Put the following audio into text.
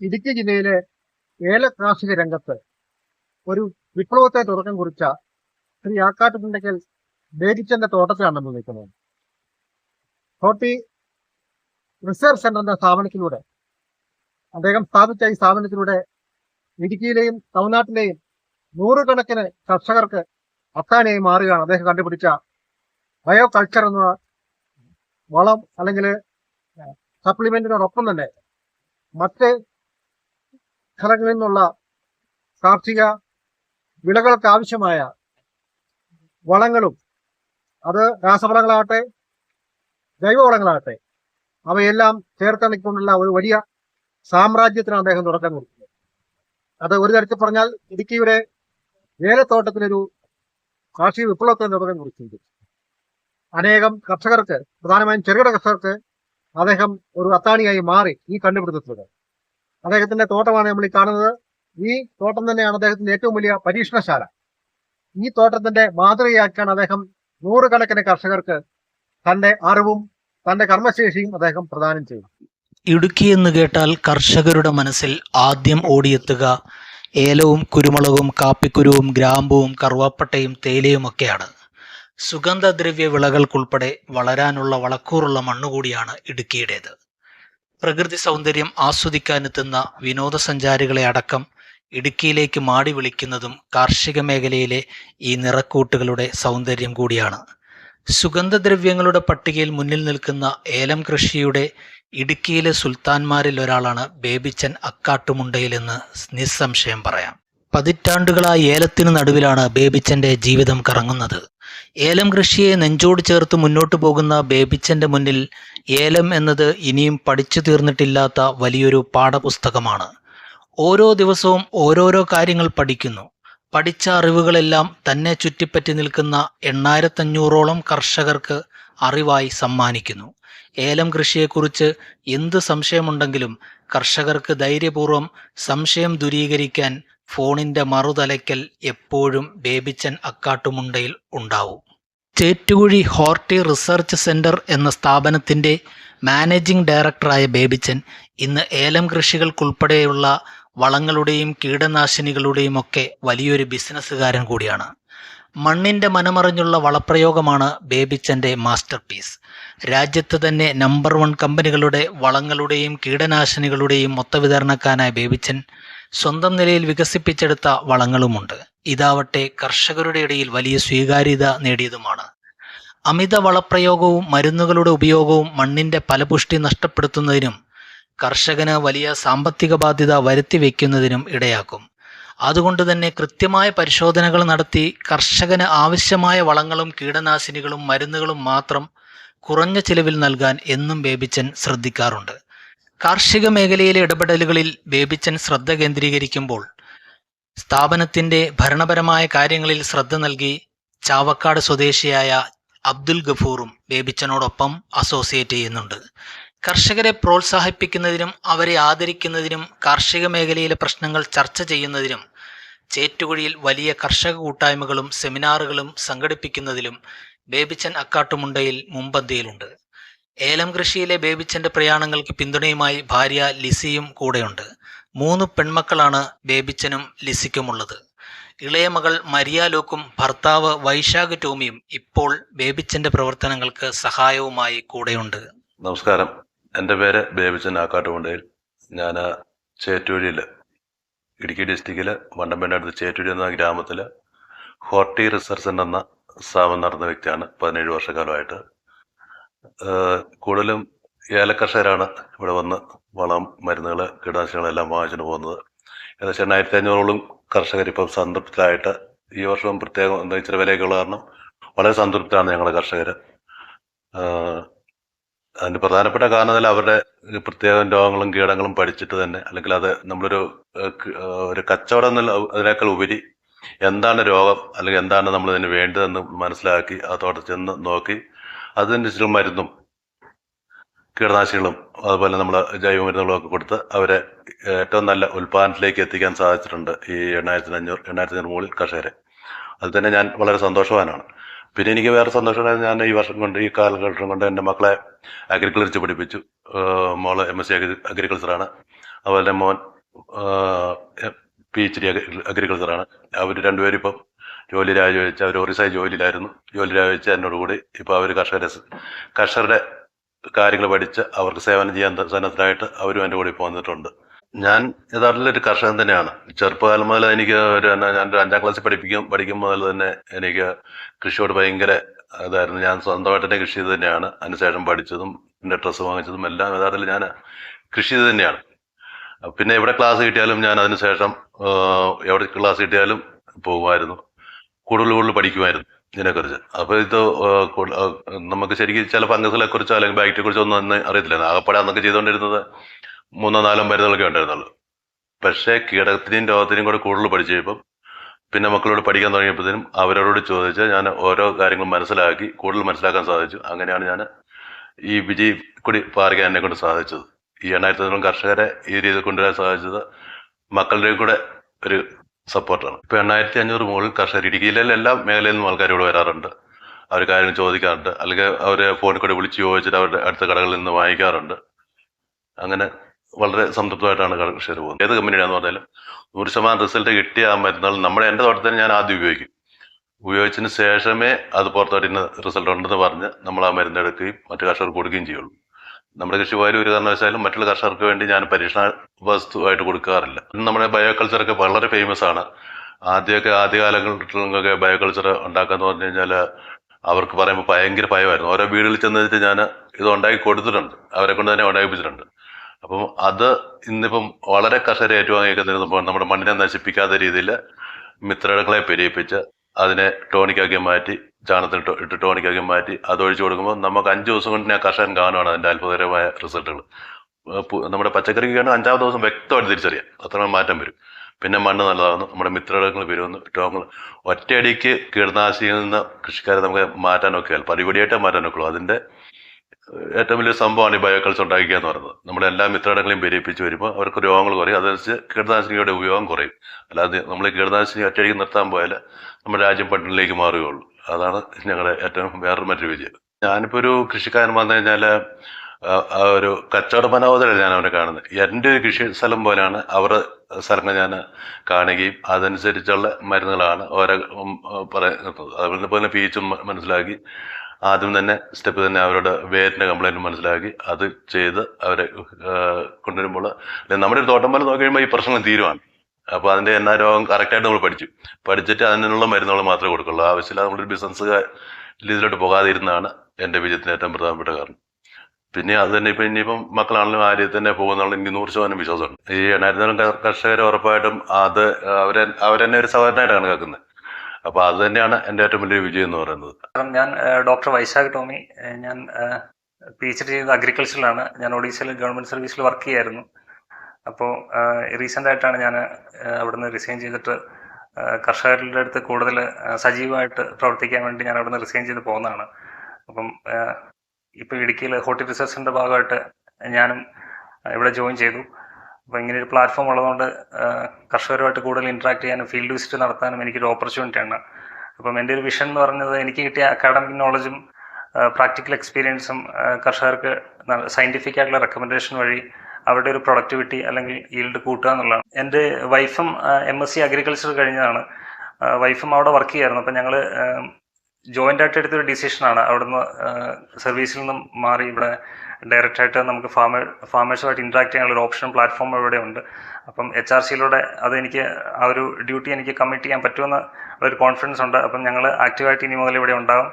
ഇടുക്കി ജില്ലയിലെ ഏല കാർഷിക രംഗത്ത് ഒരു വിപ്ലവത്തെ തുടക്കം കുറിച്ച ശ്രീ ആക്കാട്ടുണ്ടെങ്കിൽ ബേബിച്ചന്റെ തോട്ടത്തിലാണ് നമ്മൾ നിൽക്കുന്നത്. ഹോട്ടി റിസർച്ച് സെന്റർ എന്ന സ്ഥാപനത്തിലൂടെ അദ്ദേഹം സ്ഥാപിച്ച ഈ സ്ഥാപനത്തിലൂടെ ഇടുക്കിയിലെയും തമിഴ്നാട്ടിലെയും നൂറുകണക്കിന് കർഷകർക്ക് അത്താനയായി മാറുകയാണ്. അദ്ദേഹം കണ്ടുപിടിച്ച ബയോ കൾച്ചർ എന്ന വളം അല്ലെങ്കിൽ സപ്ലിമെന്റിനോടൊപ്പം തന്നെ മറ്റ് സ്ഥലങ്ങളിൽ നിന്നുള്ള കാർഷിക വിളകൾക്ക് ആവശ്യമായ വളങ്ങളും അത് രാസവളങ്ങളാകട്ടെ ജൈവവളങ്ങളാകട്ടെ അവയെല്ലാം ചേർത്തിണക്കൊണ്ടുള്ള ഒരു വലിയ സാമ്രാജ്യത്തിന് അദ്ദേഹം തുടക്കം കൊടുക്കുന്നത് അത് ഒരു തരത്തിൽ പറഞ്ഞാൽ ഇടുക്കിയുടെ ഏലത്തോട്ടത്തിനൊരു കാർഷിക വിപ്ലവത്തിന് തുടക്കം കുറിച്ചിട്ടുണ്ട്. അനേകം കർഷകർക്ക് പ്രധാനമായും ചെറുകിട കർഷകർക്ക് അദ്ദേഹം ഒരു അത്താണിയായി മാറി ഈ കണ്ടുപിടുത്തത്തിലൂടെ. അദ്ദേഹത്തിന്റെ തോട്ടമാണ് നമ്മൾ ഈ കാണുന്നത്. ഈ തോട്ടം തന്നെയാണ് അദ്ദേഹത്തിന്റെ ഏറ്റവും വലിയ പരീക്ഷണശാല. ഈ തോട്ടത്തിന്റെ മാതൃകയാക്കാൻ അദ്ദേഹം നൂറുകണക്കിന് കർഷകർക്ക് തന്റെ അറിവും തന്റെ കർമ്മശേഷിയും അദ്ദേഹം പ്രദാനം ചെയ്തു ഇടുക്കി എന്ന് കേട്ടാൽ കർഷകരുടെ മനസ്സിൽ ആദ്യം ഓടിയെത്തുക ഏലവും കുരുമുളകും കാപ്പിക്കുരുവും ഗ്രാമ്പുവും കറുവാപ്പട്ടയും തേയിലയുമൊക്കെയാണ് സുഗന്ധദ്രവ്യ വിളകൾക്കുൾപ്പെടെ വളരാനുള്ള വളക്കൂറുള്ള മണ്ണുകൂടിയാണ് ഇടുക്കിയുടേത്. പ്രകൃതി സൗന്ദര്യം ആസ്വദിക്കാനെത്തുന്ന വിനോദസഞ്ചാരികളെ അടക്കം ഇടുക്കിയിലേക്ക് മാടി വിളിക്കുന്നതും കാർഷിക മേഖലയിലെ ഈ നിറക്കൂട്ടുകളുടെ സൗന്ദര്യം കൂടിയാണ്. സുഗന്ധദ്രവ്യങ്ങളുടെ പട്ടികയിൽ മുന്നിൽ നിൽക്കുന്ന ഏലം കൃഷിയുടെ ഇടുക്കിയിലെ സുൽത്താൻമാരിൽ ഒരാളാണ് ബേബിച്ചൻ അക്കാട്ടുമുണ്ടയിലെന്ന് നിസ്സംശയം പറയാം. പതിറ്റാണ്ടുകളായി ഏലത്തിനു നടുവിലാണ് ബേബിച്ചന്റെ ജീവിതം കറങ്ങുന്നത്. ഏലം കൃഷിയെ നെഞ്ചോട് ചേർത്ത് മുന്നോട്ടു പോകുന്ന ബേബിച്ചന്റെ മുന്നിൽ ഏലം എന്നത് ഇനിയും പഠിച്ചു തീർന്നിട്ടില്ലാത്ത വലിയൊരു പാഠപുസ്തകമാണ്. ഓരോ ദിവസവും ഓരോരോ കാര്യങ്ങൾ പഠിക്കുന്നു. പഠിച്ച അറിവുകളെല്ലാം തന്നെ ചുറ്റിപ്പറ്റി നിൽക്കുന്ന എണ്ണായിരത്തഞ്ഞൂറോളം കർഷകർക്ക് അറിവായി സമ്മാനിക്കുന്നു. ഏലം കൃഷിയെക്കുറിച്ച് എന്ത് സംശയമുണ്ടെങ്കിലും കർഷകർക്ക് ധൈര്യപൂർവം സംശയം ദൂരീകരിക്കാൻ ഫോണിന്റെ മറുതലയ്ക്കൽ എപ്പോഴും ബേബിച്ചൻ അക്കാട്ടുമുണ്ടയിൽ ഉണ്ടാവും. ചേറ്റുകുഴി ഹോർട്ടി റിസർച്ച് സെന്റർ എന്ന സ്ഥാപനത്തിന്റെ മാനേജിംഗ് ഡയറക്ടറായ ബേബിച്ചൻ ഇന്ന് ഏലം കൃഷികൾക്കുൾപ്പെടെയുള്ള വളങ്ങളുടെയും കീടനാശിനികളുടെയും ഒക്കെ വലിയൊരു ബിസിനസ്സുകാരൻ കൂടിയാണ്. മണ്ണിന്റെ മനമറിഞ്ഞുള്ള വളപ്രയോഗമാണ് ബേബിച്ചന്റെ മാസ്റ്റർ പീസ് രാജ്യത്ത് തന്നെ നമ്പർ വൺ കമ്പനികളുടെ വളങ്ങളുടെയും കീടനാശിനികളുടെയും മൊത്തവിതരണക്കാരനായ ബേബിച്ചൻ സ്വന്തം നിലയിൽ വികസിപ്പിച്ചെടുത്ത വളങ്ങളുമുണ്ട്. ഇതാവട്ടെ കർഷകരുടെ ഇടയിൽ വലിയ സ്വീകാര്യത നേടിയതുമാണ്. അമിത വളപ്രയോഗവും മരുന്നുകളുടെ ഉപയോഗവും മണ്ണിന്റെ ഫലപുഷ്ടി നഷ്ടപ്പെടുത്തുന്നതിനും കർഷകന് വലിയ സാമ്പത്തിക ബാധ്യത വരുത്തി വയ്ക്കുന്നതിനും ഇടയാക്കും. അതുകൊണ്ട് തന്നെ കൃത്യമായ പരിശോധനകൾ നടത്തി കർഷകന് ആവശ്യമായ വളങ്ങളും കീടനാശിനികളും മരുന്നുകളും മാത്രം കുറഞ്ഞ ചിലവിൽ നൽകാൻ എന്നും ബേബിച്ചൻ ശ്രദ്ധിക്കാറുണ്ട്. കാർഷിക മേഖലയിലെ ഇടപെടലുകളിൽ ബേബിച്ചൻ ശ്രദ്ധ കേന്ദ്രീകരിക്കുമ്പോൾ സ്ഥാപനത്തിന്റെ ഭരണപരമായ കാര്യങ്ങളിൽ ശ്രദ്ധ നൽകി ചാവക്കാട് സ്വദേശിയായ അബ്ദുൽ ഗഫൂറും ബേബിച്ചനോടൊപ്പം അസോസിയേറ്റ് ചെയ്യുന്നുണ്ട്. കർഷകരെ പ്രോത്സാഹിപ്പിക്കുന്നതിനും അവരെ ആദരിക്കുന്നതിനും കാർഷിക മേഖലയിലെ പ്രശ്നങ്ങൾ ചർച്ച ചെയ്യുന്നതിനും ചേറ്റുകുഴിയിൽ വലിയ കർഷക കൂട്ടായ്മകളും സെമിനാറുകളും സംഘടിപ്പിക്കുന്നതിലും ബേബിച്ചൻ അക്കാട്ടുമുണ്ടയിൽ മുമ്പന്തിയിലുണ്ട്. ഏലം കൃഷിയിലെ ബേബിച്ചന്റെ പ്രയാണങ്ങൾക്ക് പിന്തുണയുമായി ഭാര്യ ലിസിയും കൂടെയുണ്ട്. മൂന്ന് പെൺമക്കളാണ് ബേബിച്ചനും ലിസിക്കുമുള്ളത്. ഇളയ മകൾ മരിയ ലോക്കും ഭർത്താവ് വൈശാഖ് ടോമിയും ഇപ്പോൾ ബേബിച്ചന്റെ പ്രവർത്തനങ്ങൾക്ക് സഹായവുമായി കൂടെയുണ്ട്. നമസ്കാരം. എന്റെ പേര് ബേബിച്ചൻ ആക്കാട്ടുകൊണ്ടയിൽ. ഞാൻ ചേറ്റൂരിൽ ഇടുക്കി ഡിസ്ട്രിക്റ്റിൽ വണ്ടമ്പേന്റെ അടുത്ത് ചേറ്റൂരി എന്ന ഗ്രാമത്തിൽ ഹോർട്ടി റിസർച്ച് എന്ന സ്ഥാപനം നടന്ന വ്യക്തിയാണ്. പതിനേഴ് വർഷക്കാലമായിട്ട് കൂടുതലും ഏലക്കർഷകരാണ് ഇവിടെ വന്ന് വളം മരുന്നുകൾ കീടനാശിനികളെല്ലാം വാങ്ങിച്ചു പോകുന്നത്. ഏകദേശം എണ്ണായിരത്തി അഞ്ഞൂറോളം കർഷകർ ഇപ്പം സംതൃപ്തരായിട്ട് ഈ വർഷവും പ്രത്യേകം എന്താ ഇച്ചിരി വിലയൊക്കെയുള്ള കാരണം വളരെ സംതൃപ്തരാണ് ഞങ്ങളുടെ കർഷകർ അതിന് പ്രധാനപ്പെട്ട കാരണം എന്നാൽ അവരുടെ പ്രത്യേകം രോഗങ്ങളും കീടങ്ങളും പഠിച്ചിട്ട് തന്നെ അല്ലെങ്കിൽ അത് നമ്മളൊരു ഒരു കച്ചവടം എന്നുള്ള അതിനേക്കാൾ ഉപരി എന്താണ് രോഗം അല്ലെങ്കിൽ എന്താണ് നമ്മൾ ഇതിന് വേണ്ടതെന്ന് മനസ്സിലാക്കി അതോടെ ചെന്ന് നോക്കി അതിനനുസരിച്ച് മരുന്നും കീടനാശിനികളും അതുപോലെ നമ്മൾ ജൈവമരുന്നുകളും ഒക്കെ കൊടുത്ത് അവരെ ഏറ്റവും നല്ല ഉൽപ്പാദനത്തിലേക്ക് എത്തിക്കാൻ സാധിച്ചിട്ടുണ്ട് ഈ എണ്ണായിരത്തി അഞ്ഞൂറ് എണ്ണായിരത്തി അഞ്ഞൂറ് മുകളിൽ കർഷകരെ. അത് തന്നെ ഞാൻ വളരെ സന്തോഷവാനാണ്. പിന്നെ എനിക്ക് വേറെ സന്തോഷമായിരുന്നു ഞാൻ ഈ വർഷം കൊണ്ട് ഈ കാലഘട്ടം കൊണ്ട് എന്റെ മക്കളെ അഗ്രികൾച്ചർ പഠിപ്പിച്ചു. മോൾ എം എസ് സി അഗ്രികൾച്ചറാണ് അതുപോലെ മോൻ പി എച്ച് ഡി അഗ്രികൾച്ചറാണ് അവർ രണ്ടുപേരും ഇപ്പം ജോലി രാജിവെച്ച് അവർ ഒറീസായി ജോലിയിലായിരുന്നു. ജോലി രാജിവെച്ച് എന്നോട് കൂടി ഇപ്പോൾ അവർ കർഷകരെ കർഷകരുടെ കാര്യങ്ങൾ പഠിച്ച് അവർക്ക് സേവനം ചെയ്യാൻ സന്നദ്ധരായിട്ട് അവരും എന്റെ കൂടെ ഇപ്പോൾ വന്നിട്ടുണ്ട്. ഞാൻ യഥാർത്ഥത്തിൽ ഒരു കർഷകൻ തന്നെയാണ്. ചെറുപ്പകാലം മുതൽ എനിക്ക് ഒരു ഞാൻ ഒരു അഞ്ചാം ക്ലാസ്സിൽ പഠിപ്പിക്കും പഠിക്കും മുതൽ തന്നെ എനിക്ക് കൃഷിയോട് ഭയങ്കര അതായിരുന്നു ഞാൻ സ്വന്തമായിട്ട് തന്നെ കൃഷി ചെയ്ത് തന്നെയാണ്. അതിനുശേഷം പഠിച്ചതും എന്റെ ഡ്രസ്സ് വാങ്ങിച്ചതും എല്ലാം യഥാർത്ഥത്തിൽ ഞാൻ കൃഷി ചെയ്ത് തന്നെയാണ്. പിന്നെ എവിടെ ക്ലാസ് കിട്ടിയാലും ഞാൻ അതിനുശേഷം എവിടെ ക്ലാസ് കിട്ടിയാലും പോകുമായിരുന്നു. കൂടുതൽ കൂടുതൽ പഠിക്കുമായിരുന്നു ഇതിനെക്കുറിച്ച്. അപ്പൊ ഇത് നമുക്ക് ശരിക്കും ചില ഫംഗസുകളെ കുറിച്ചോ അല്ലെങ്കിൽ ബാക്ടറിയെ കുറിച്ചോ ഒന്നും അന്ന് അറിയത്തില്ല. ആകപ്പാടെ അന്നൊക്കെ ചെയ്തുകൊണ്ടിരുന്നത് മൂന്നോ നാലോ മരുന്നുകളൊക്കെ ഉണ്ടായിരുന്നുള്ളൂ. പക്ഷേ കീടത്തിനും രോഗത്തിനും കൂടെ കൂടുതൽ പഠിച്ചു കഴിയുമ്പം പിന്നെ മക്കളോട് പഠിക്കാൻ തുടങ്ങിയപ്പോഴത്തേനും അവരോട് ചോദിച്ച് ഞാൻ ഓരോ കാര്യങ്ങളും മനസ്സിലാക്കി കൂടുതൽ മനസ്സിലാക്കാൻ സാധിച്ചു. അങ്ങനെയാണ് ഞാൻ ഈ വിജി കൂടി പാറിക്കാൻ എന്നെ കൊണ്ട് സാധിച്ചത്. ഈ എണ്ണായിരത്തോളം കർഷകരെ ഈ രീതിയിൽ കൊണ്ടുവരാൻ സാധിച്ചത് മക്കളുടെയും കൂടെ ഒരു സപ്പോർട്ടാണ്. ഇപ്പൊ എണ്ണായിരത്തി അഞ്ഞൂറ് മുകളിൽ കർഷകർ ഇടുക്കിയിലെ എല്ലാ മേഖലയിൽ നിന്നും ആൾക്കാർ ഇവിടെ വരാറുണ്ട്. അവർ കാര്യങ്ങൾ ചോദിക്കാറുണ്ട്. അല്ലെങ്കിൽ അവരെ ഫോണിൽ കൂടെ വിളിച്ച് ചോദിച്ചിട്ട് അവരുടെ അടുത്ത കടകളിൽ നിന്ന് വാങ്ങിക്കാറുണ്ട്. അങ്ങനെ വളരെ സംതൃപ്തമായിട്ടാണ് കർഷകർ പോകുന്നത്. ഏത് കമ്പനിയാണെന്ന് പറഞ്ഞാലും നൂറ് ശതമാനം റിസൾട്ട് കിട്ടിയ ആ മരുന്നുകൾ നമ്മുടെ എന്റെ തോട്ടത്തിൽ ഞാൻ ആദ്യം ഉപയോഗിക്കും. ഉപയോഗിച്ചതിന് ശേഷമേ അത് പുറത്തോട്ട് ഇന്ന് റിസൾട്ട് ഉണ്ടെന്ന് പറഞ്ഞ് നമ്മൾ ആ മരുന്ന് എടുക്കുകയും മറ്റു കർഷകർക്ക് കൊടുക്കുകയും ചെയ്യുള്ളൂ. നമ്മുടെ കൃഷി പോയാലും ഒരു കാരണവശാലും മറ്റുള്ള കർഷകർക്ക് വേണ്ടി ഞാൻ പരീക്ഷണ വസ്തുവായിട്ട് കൊടുക്കാറില്ല. നമ്മുടെ നമ്മുടെ ബയോകൾച്ചറൊക്കെ വളരെ ഫേമസ് ആണ്. ആദ്യമൊക്കെ ആദ്യകാലങ്ങളിലൊക്കെ ബയോകൾച്ചർ ഉണ്ടാക്കാന്ന് പറഞ്ഞു കഴിഞ്ഞാൽ അവർക്ക് പറയുമ്പോൾ ഭയങ്കര ഭയമായിരുന്നു. ഓരോ വീടുകളിൽ ചെന്നിട്ട് ഞാൻ ഇത് ഉണ്ടാക്കി കൊടുത്തിട്ടുണ്ട്. അവരെ കൊണ്ട് തന്നെ ഉണ്ടാക്കിപ്പിച്ചിട്ടുണ്ട്. അപ്പം അത് ഇന്നിപ്പം വളരെ കർഷകരെ ഏറ്റുവാങ്ങിയൊക്കെ നിന്നപ്പോൾ നമ്മുടെ മണ്ണിനെ നശിപ്പിക്കാത്ത രീതിയിൽ മിത്രകളെ പെരിയിപ്പിച്ച് അതിനെ ടോണിക്കാക്കി മാറ്റി ചാണത്തിന് ഇട്ട് ടോണിക്കാക്കി മാറ്റി അത് ഒഴിച്ചു കൊടുക്കുമ്പോൾ നമുക്ക് അഞ്ച് ദിവസം കൊണ്ട് ഞാൻ കർഷകൻ കാണുവാണ് അതിന്റെ അത്ഭുതകരമായ റിസൾട്ടുകൾ. നമ്മുടെ പച്ചക്കറിക്ക് പച്ചക്കറിക്കാണ് അഞ്ചാമത്തെ ദിവസം വ്യക്തമായിട്ട് തിരിച്ചറിയാം. അത്ര മാറ്റം വരും. പിന്നെ മണ്ണ് നല്ലതാകുന്നു നമ്മുടെ മിത്രങ്ങൾ വരുമെന്ന് രോഗങ്ങൾ ഒറ്റയടിക്ക് കീടനാശിനിയിൽ നിന്ന് കൃഷിക്കാരെ നമുക്ക് മാറ്റാനൊക്കെ പടിപടിയായിട്ടേ മാറ്റാനൊക്കെയുള്ളൂ. അതിന്റെ ഏറ്റവും വലിയ സംഭവമാണ് ഈ ബയോകൾച്ചർ ഉണ്ടാക്കുക എന്ന് പറയുന്നത്. നമ്മുടെ എല്ലാ മിത്രടങ്ങളെയും പെരിയിപ്പിച്ച് വരുമ്പോൾ അവർക്ക് രോഗങ്ങൾ കുറയും. അതനുസരിച്ച് കീടനാശിനിയുടെ ഉപയോഗം കുറയും. അല്ലാതെ നമ്മൾ കീടനാശിനി ഒറ്റയടിക്ക് നിർത്താൻ പോയാൽ നമ്മുടെ രാജ്യം പട്ടിണിയിലേക്ക് മാറുകയുള്ളൂ. അതാണ് ഞങ്ങളുടെ ഏറ്റവും വേറൊരു മറ്റൊരു വിജയം. ഞാനിപ്പോൾ ഒരു കൃഷിക്കാരൻ വന്നു കഴിഞ്ഞാൽ ഒരു കച്ചവട മനോദരല്ല ഞാൻ അവരെ കാണുന്നത്. എന്റെ ഒരു കൃഷി സ്ഥലം പോലെയാണ് അവരുടെ സ്ഥലങ്ങൾ ഞാൻ കാണുകയും അതനുസരിച്ചുള്ള മരുന്നുകളാണ് ഓരോ പറയുന്നത്. അതുപോലെ പീച്ചും മനസ്സിലാക്കി ആദ്യം തന്നെ സ്റ്റെപ്പ് തന്നെ അവരുടെ വേരിന്റെ കംപ്ലൈന്റ് മനസ്സിലാക്കി അത് ചെയ്ത് അവരെ കൊണ്ടുവരുമ്പോൾ നമ്മുടെ ഒരു തോട്ടം പോലെ നോക്കി കഴിയുമ്പോൾ ഈ പ്രശ്നം തീരുവാണ്. അപ്പോൾ അതിന്റെ എന്നാ രോഗം കറക്റ്റായിട്ട് നമ്മൾ പഠിച്ചു. പഠിച്ചിട്ട് അതിനുള്ള മരുന്നുകൾ മാത്രമേ കൊടുക്കുള്ളൂ. ആവശ്യമില്ല നമ്മളൊരു ബിസിനസ് രീതിയിലോട്ട് പോകാതിരുന്നാണ് എന്റെ വിജയത്തിന് ഏറ്റവും പ്രധാനപ്പെട്ട കാരണം. പിന്നെ അത് തന്നെ ഇപ്പം ഇനിയിപ്പം മക്കളാണെങ്കിലും ആ തന്നെ പോകുന്നുള്ള എനിക്ക് നൂറ് ശതമാനം വിശ്വാസമുണ്ട്. ഈ എണ്ണായിരത്തോളം കർഷകർ ഉറപ്പായിട്ടും അത് അവരെ അവരെന്നെ ഒരു സഹോദരനായിട്ടാണ് കണക്കാക്കുന്നത്. അപ്പോൾ അത് തന്നെയാണ് എന്റെ ഏറ്റവും വലിയ വിജയം എന്ന് പറയുന്നത്. ഞാൻ ഡോക്ടർ വൈശാഖ് ടോമി ഞാൻ പി എച്ച് ഡി ചെയ്തത് അഗ്രികൾച്ചറിലാണ് ഞാൻ ഒഡീഷയിൽ ഗവൺമെന്റ് സർവീസിൽ വർക്ക് ചെയ്യായിരുന്നു. അപ്പോൾ റീസെന്റ് ആയിട്ടാണ് ഞാൻ അവിടുന്ന് റിസൈൻ ചെയ്തിട്ട് കർഷകരുടെ അടുത്ത് കൂടുതൽ സജീവമായിട്ട് പ്രവർത്തിക്കാൻ വേണ്ടി ഞാൻ അവിടുന്ന് റിസൈൻ ചെയ്ത് പോകുന്നതാണ്. അപ്പം ഇപ്പൊ ഇടുക്കിയിൽ ഹോർട്ടിക്കൾച്ചറിന്റെ ഭാഗമായിട്ട് ഞാനും ഇവിടെ ജോയിൻ ചെയ്തു. അപ്പോൾ ഇങ്ങനെ ഒരു പ്ലാറ്റ്ഫോം ഉള്ളതുകൊണ്ട് കർഷകരുമായിട്ട് കൂടുതൽ ഇൻട്രാക്ട് ചെയ്യാനും ഫീൽഡ് വിസിറ്റ് നടത്താനും എനിക്കൊരു ഓപ്പർച്യൂണിറ്റിയാണ് അപ്പം എന്റെ ഒരു വിഷൻ എന്ന് പറഞ്ഞത് എനിക്ക് കിട്ടിയ അക്കാഡമിക് നോളജും പ്രാക്ടിക്കൽ എക്സ്പീരിയൻസും കർഷകർക്ക് സയന്റിഫിക് ആയിട്ടുള്ള റെക്കമെൻഡേഷൻ വഴി അവരുടെ ഒരു പ്രൊഡക്ടിവിറ്റി അല്ലെങ്കിൽ ഈൽഡ് കൂട്ടുക എന്നുള്ളതാണ്. എന്റെ വൈഫും എം എസ് സി അഗ്രികൾച്ചർ കഴിഞ്ഞതാണ്. വൈഫും അവിടെ വർക്ക് ചെയ്യായിരുന്നു. അപ്പം ഞങ്ങൾ ജോയിന്റ് ആയിട്ട് എടുത്തൊരു ഡിസിഷനാണ് അവിടുന്ന് സർവീസിൽ നിന്നും മാറി ഇവിടെ ഡയറക്റ്റ് ആയിട്ട് നമുക്ക് ഫാമേ ഫാമേഴ്സുമായിട്ട് ഇൻട്രാക്ട് ചെയ്യാനുള്ള ഒരു ഓപ്ഷൻ പ്ലാറ്റ്ഫോം ഇവിടെ ഉണ്ട്. അപ്പം എച്ച് ആർ സിയിലൂടെ അതെനിക്ക് ആ ഒരു ഡ്യൂട്ടി എനിക്ക് കമ്മിറ്റ് ചെയ്യാൻ പറ്റുമെന്ന് ഒരു കോൺഫിഡൻസ് ഉണ്ട്. അപ്പം ഞങ്ങൾ ആക്റ്റീവായിട്ട് ഇനി മുതൽ ഇവിടെ ഉണ്ടാകും